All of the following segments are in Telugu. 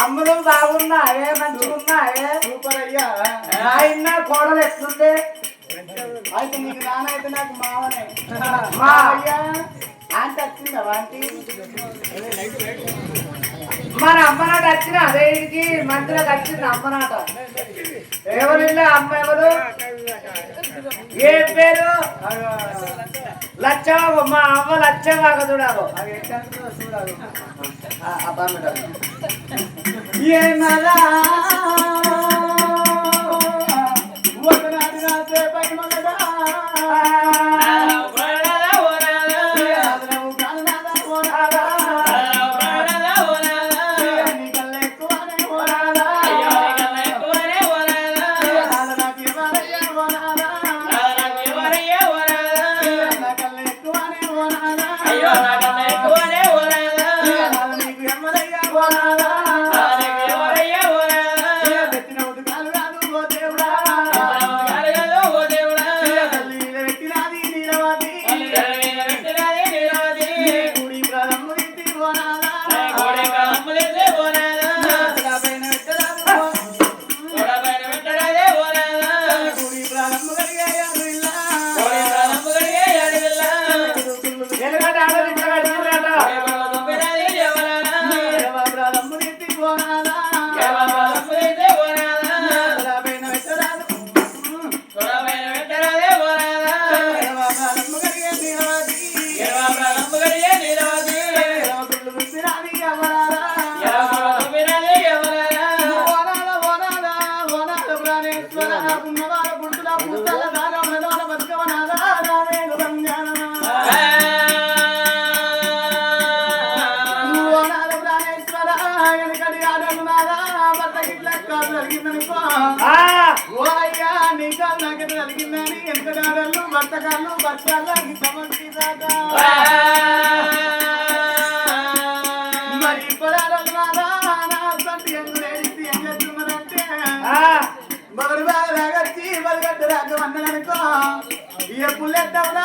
అమ్ములు మంచిగున్నా మంచిగున్నాయే సూపర్ అయ్యా. ఆయన కోడలు ఎట్లుండే అయితే నీకు నానైతే నాకు మామనే మా. అయ్యా ఆంటీ వచ్చిందా ఆంటీ? మన అమ్మనాట వచ్చిన అదే ఇంటికి మంత్రులకు వచ్చింది అమ్మనాట. ఎవరిల్లా అమ్మ ఎవరు? ఏ పేరు? లచ్చవ మా అవ్వ లచ్చవాక చూడాలి ఏమరా? ఒకనాడు నా సేపటి మగడా పుణ్యవాల పుడుతుల పుస్తల దాన మృదాల బతుకవ నాదారేణ సంజ్ఞాన కలిగిందని ఎంత భర్తకాళ్ళు భర్తకాళ్ళకి సమర్పిదాదా ఏ పుల్లెత్తవరా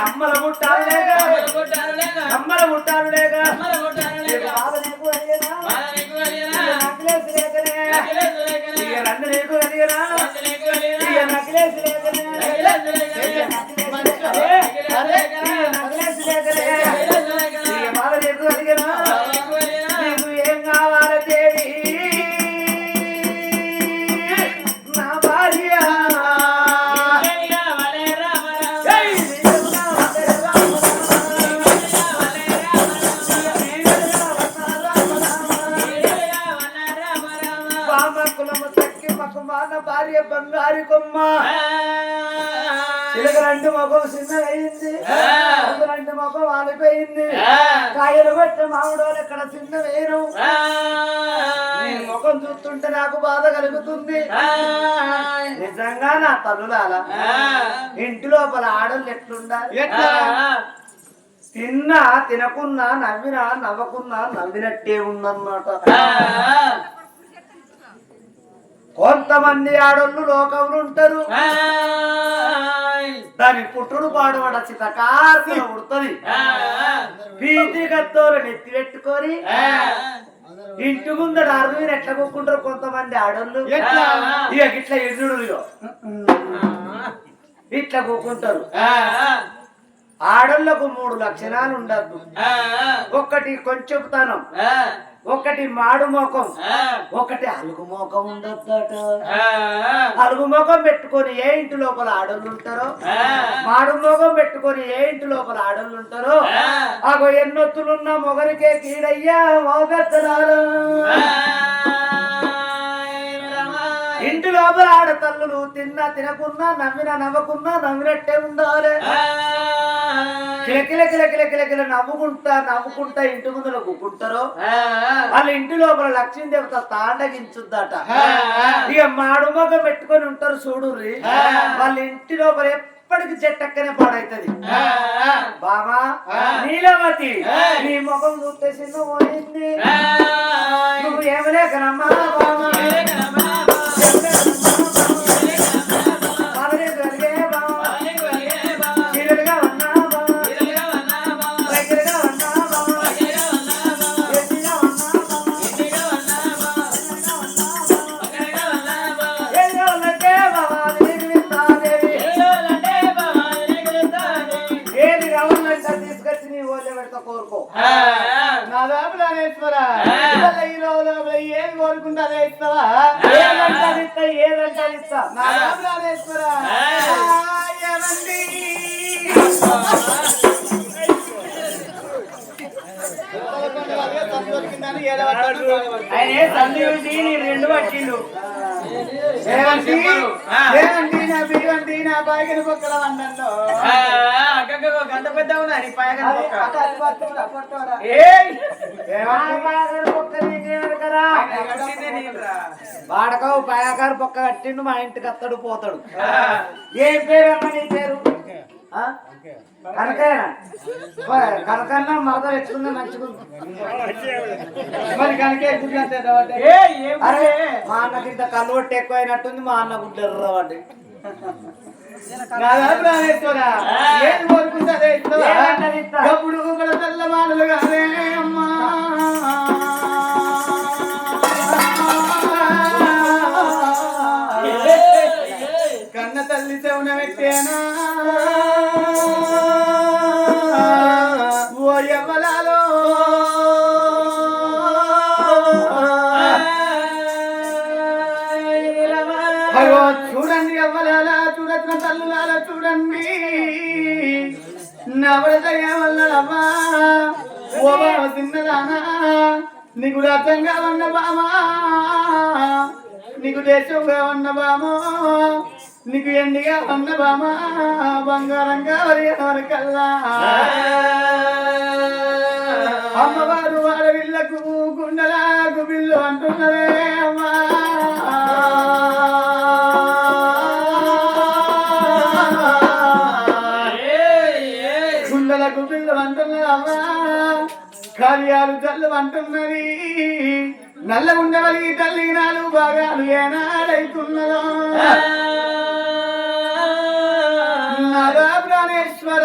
అమ్మల పుట్టారులేగా అమ్మల పుట్టారులేగా నక్కలేసి లేకనే? నక్కలేసి లేకనే? నాన్న భార్య బంగారు కొమ్మ. రెండు మొఖం చిన్నదయింది రెండు మొగం ఆలిపోయింది. కాయలు పట్టి మామిడి వాళ్ళు ఇక్కడ చిన్న వేరు. ముఖం చూస్తుంటే నాకు బాధ కలుగుతుంది. నిజంగా నా తనులాల ఇంటి లోపల ఆడలు ఎట్లుండాలి? తిన్నా తినకున్నా నవ్వినా నవ్వకున్నా నవ్వినట్టే ఉందన్నమాట. కొంతమంది ఆడోళ్ళు లోకంలో ఉంటారు. దాని పుట్టుడు పాడబడ చితకాసిన ఉడుతుంది పీతి గత్తోలు నెత్తి పెట్టుకొని ఇంటి ముందర అరువు ఎట్లా కూకుంటారు కొంతమంది ఆడోళ్ళు? ఇక ఇట్లా ఎదురు ఇట్లా కూకుంటారు ఆడోళ్ళకు మూడు లక్షణాలు ఉండద్దు. ఒకటి కొంచెం తనం. ఒకటి మాడు మోకం. ఒకటి అలుగు మోకం ఉండద్దట అలుగు మోకం పెట్టుకొని ఏ ఇంటి లోపల ఆడోళ్ళు ఉంటారో? మాడు మోకం పెట్టుకొని ఏ ఇంటి లోపల ఆడోళ్ళు ఉంటారో? అగో ఎన్నొత్తులున్న మొగరికే కీడయ్యా మోగత్తరాలు లోపల ఆడతల్లులు తిన్నా తినకున్నా నవ్వినా నవ్వకున్నా నవ్వినట్టే ఉండాలి. కిలకిల కిలకిల కిలకిల నవ్వుకుంటా నవ్వుకుంటా ఇంటి ముందులో కూకుంటారో? వాళ్ళ ఇంటి లోపల లక్ష్మీ దేవత తాండగించుద్దట ఇక మాడు మొగ పెట్టుకొని ఉంటారు చూడుర్రి. వాళ్ళ ఇంటి లోపల ఎప్పటికి చెట్టక్కనే పాడైతది. బామా నీలమతి నీ ముఖం చూస్తే చిన్న పోయింది నువ్వు ఏమలేకనమ్మా బామా ఈ రోజులో ఏం కోరుకుంటా అదే ఇస్తావా ఏదంటే అది ఇస్తా, ఏదంటే అది ఇస్తా. నా దాపురానేశ్వర ఏమండి ఆయన ఏ సంధి చూసి నీ రెండు పట్టిండు ఏమండి ఏమండి నా బియ్యండి నా బాగిన పక్కల వండంలో గంట పెద్ద ఉన్నా నీ పైగా వాడకవు పాయకారు పొక్క కట్టిండు మా ఇంటికి అత్తడు పోతాడు. ఏం పేరు అమ్మ నీ పేరు? కనకయ్యనా? కనకన్న మరద తెచ్చుకుందా మంచిగా మరి కనుక ఎగ్గుంటే అరే మా అన్నకి ఇంత కళ్ళు కొట్టి ఎక్కువ అయినట్టుంది మా అన్న కోరుకుంటా చూడండి అవ్వలాలా చూడచ్చిన తల్లులాలా చూడండి. నవరదయ్యవల్లవా వల్లడమ్మా ఓ బావ తిన్నదానా? నీకు రథంగా ఉన్న బామా నీకు దేశంగా ఉన్న బామో నీకు ఎండిగా ఉన్న బామా బంగారంగా వరి ఎవరికల్లా అంటున్నది. నల్ల ఉండవలి తల్లి నాలుగు భాగాలు ఏనాడైతున్నదో? నాదా ప్రాణేశ్వర?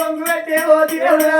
ఒక వంద పెట్టే ఓ దేవుడా.